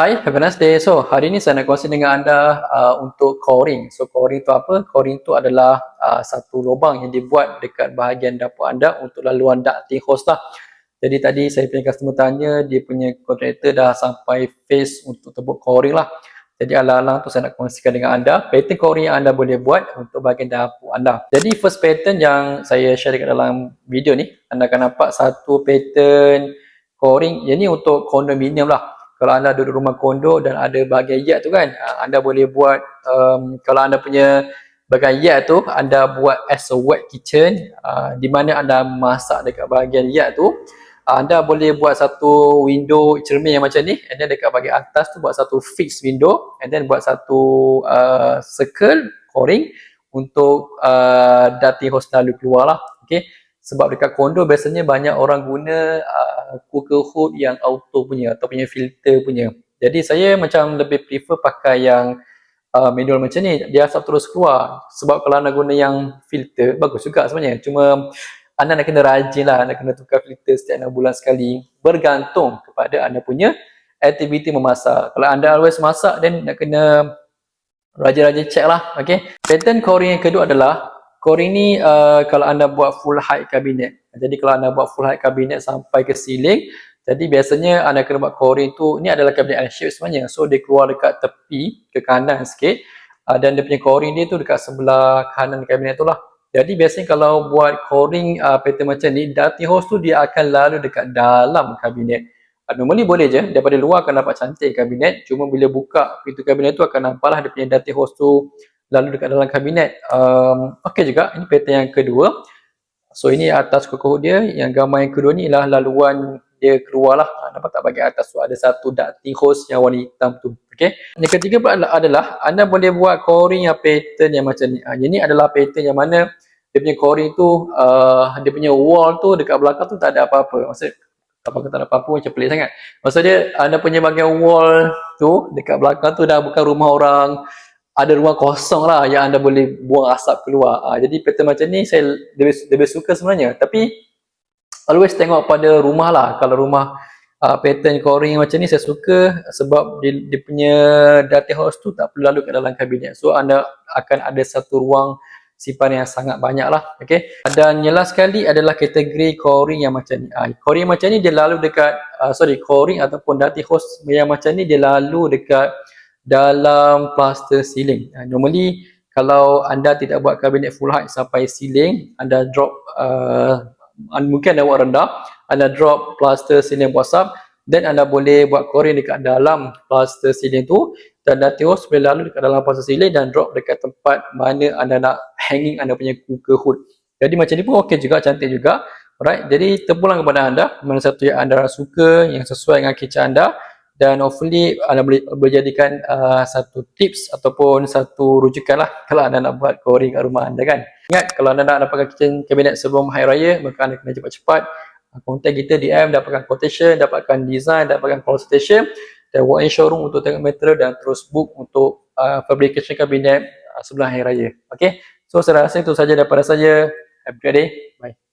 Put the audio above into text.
Hai, have a nice day. So, hari ni saya nak kongsi dengan anda uh, untuk coring. So, coring tu apa? Coring tu adalah uh, satu lubang yang dibuat dekat bahagian dapur anda untuk laluan ducting hose lah. Jadi tadi saya punya customer tanya, dia punya kontraktor dah sampai phase untuk tebuk coring lah. Jadi alang-alang tu saya nak kongsikan dengan anda pattern coring yang anda boleh buat untuk bahagian dapur anda. Jadi first pattern yang saya share dekat dalam video ni, anda akan nampak satu pattern coring. Yang ni untuk kondominium lah kalau anda duduk rumah kondo dan ada bahagian yard tu kan ah, anda boleh buat um, kalau anda punya bahagian yard tu anda buat as a wet kitchen uh, di mana anda masak dekat bahagian yard tu uh, anda boleh buat satu window cermin yang macam ni and then dekat bahagian atas tu buat satu fixed window and then buat satu uh, circle coring untuk uh, dati hose lalu keluar lah okay sebab dekat kondo biasanya banyak orang guna uh, cooker hood yang auto punya atau punya filter punya. Jadi saya macam lebih prefer pakai yang uh, manual macam ni. Dia asap terus keluar. Sebab kalau anda guna yang filter, bagus juga sebenarnya. Cuma anda nak kena rajin lah. Anda kena tukar filter setiap 6 bulan sekali. Bergantung kepada anda punya aktiviti memasak. Kalau anda always masak, then nak kena rajin-rajin check lah. Okay. Pattern coring yang kedua adalah Coring ni uh, kalau anda buat full height kabinet. Jadi kalau anda buat full height kabinet sampai ke ceiling, jadi biasanya anda kena buat coring tu, ni adalah kabinet L-shape sebenarnya. So dia keluar dekat tepi ke kanan sikit uh, dan dia punya coring dia tu dekat sebelah kanan kabinet tu lah. Jadi biasanya kalau buat coring uh, pattern macam ni, ducting hose tu dia akan lalu dekat dalam kabinet. Uh, normally boleh je, daripada luar akan nampak cantik kabinet. Cuma bila buka pintu kabinet tu akan nampaklah dia punya ducting hose tu lalu dekat dalam kabinet um, okey juga ini pattern yang kedua. So ini atas kukuh dia. Yang gambar yang kedua ni ialah laluan dia keluar lah nampak tak bagian atas tu? Ada satu ducting hose yang warna hitam tu. Okey? Yang ketiga pula adalah anda boleh buat coring yang pattern yang macam ni. Ha, ini adalah pattern yang mana dia punya coring tu uh, dia punya wall tu dekat belakang tu tak ada apa-apa. Maksud apa kata ada apa-apa macam pelik sangat. Maksud dia anda punya bahagian wall tu dekat belakang tu dah bukan rumah orang ada ruang kosong lah yang anda boleh buang asap keluar. Uh, jadi pattern macam ni saya lebih, lebih suka sebenarnya. Tapi always tengok pada rumah lah. Kalau rumah uh, pattern coring macam ni saya suka sebab dia, dia punya data house tu tak perlu lalu ke dalam kabinet. So anda akan ada satu ruang simpan yang sangat banyak lah. Okay. Dan yang last sekali adalah kategori coring yang macam ni. Uh, coring macam ni dia lalu dekat, uh, sorry, coring ataupun data house yang macam ni dia lalu dekat dalam plaster ceiling. Uh, normally kalau anda tidak buat kabinet full height sampai ceiling, anda drop uh, mungkin anda buat rendah, anda drop plaster ceiling WhatsApp dan anda boleh buat coring dekat dalam plaster ceiling tu dan nanti host boleh lalu dekat dalam plaster ceiling dan drop dekat tempat mana anda nak hanging anda punya cooker hood. Jadi macam ni pun okey juga, cantik juga. Alright, jadi terpulang kepada anda mana satu yang anda suka, yang sesuai dengan kitchen anda dan hopefully anda boleh, boleh jadikan uh, satu tips ataupun satu rujukan lah kalau anda nak buat coring kat rumah anda kan. Ingat kalau anda nak dapatkan kitchen cabinet sebelum hari raya maka anda kena cepat-cepat contact kita DM dapatkan quotation dapatkan design dapatkan consultation dan walk in showroom untuk tengok material dan terus book untuk uh, fabrication cabinet uh, sebelum hari raya. Ok so saya rasa itu saja daripada saya. Have a good day. Bye